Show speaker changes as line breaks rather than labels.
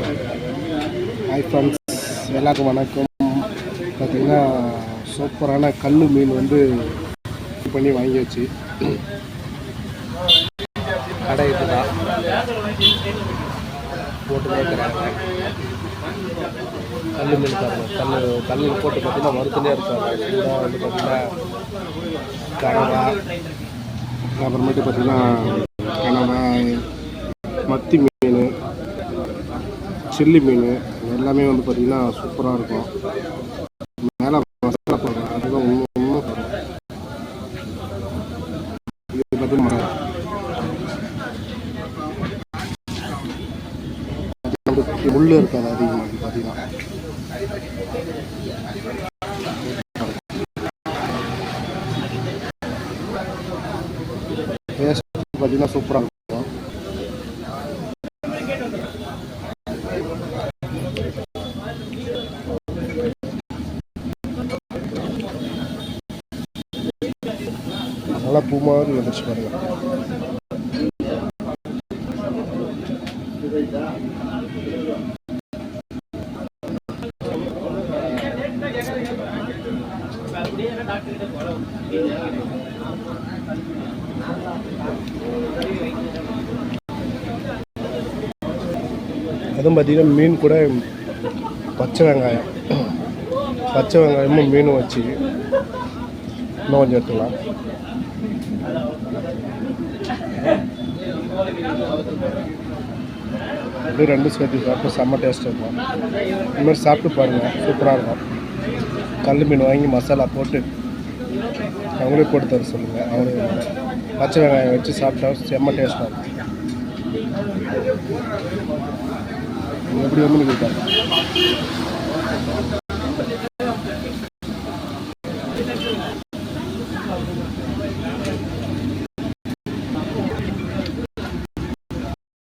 Hi friends எல்லாருக்கும் வணக்கம். பார்த்தீங்கன்னா சூப்பரான கல் மீன் வந்து இது பண்ணி வாங்கியாச்சு. கடை இதுதான். போட்டு கேட்குறாங்க கல் மீன் தரணும். கல் கல்லில் போட்டு பார்த்தீங்கன்னா மறுத்துனே இருக்காங்க. சூடாக வந்து பார்த்தீங்கன்னா கனவா. அப்புறமேட்டு பார்த்தீங்கன்னா கனவா மத்தி மீன் சில்லி மீன் இது எல்லாமே வந்து பார்த்தீங்கன்னா சூப்பராக இருக்கும். மேலே மசாலா போடுறேன் அதுதான் ஒன்று ஒன்று இது பார்த்தீங்கன்னா முள் இருக்காது அதிகமாக பார்த்தீங்கன்னா டேஸ்ட் பார்த்தீங்கன்னா சூப்பராக இருக்கும். நல்லா பூ மாதிரி வந்துருச்சு பாருங்க. அதுவும் பார்த்தீங்கன்னா மீன் கூட பச்சை வெங்காயம். பச்சை வெங்காயமும் மீனும் வச்சு இன்னும் கொஞ்சம் எடுத்துக்கலாம். அப்படியே ரெண்டும் சேர்த்து சாப்பிட்டு செம்ம டேஸ்ட் இருக்கும். இந்த மாதிரி சாப்பிட்டு பாருங்கள் சூப்பராக இருக்கும். கல் மீன் வாங்கி மசாலா போட்டு அவங்களே போட்டு தர சொல்லுங்கள் அவங்களே பச்சை வெங்காயம் வச்சு சாப்பிட்டா செம்ம டேஸ்ட்டாக இருக்கும். எப்படி வந்து நீங்கள்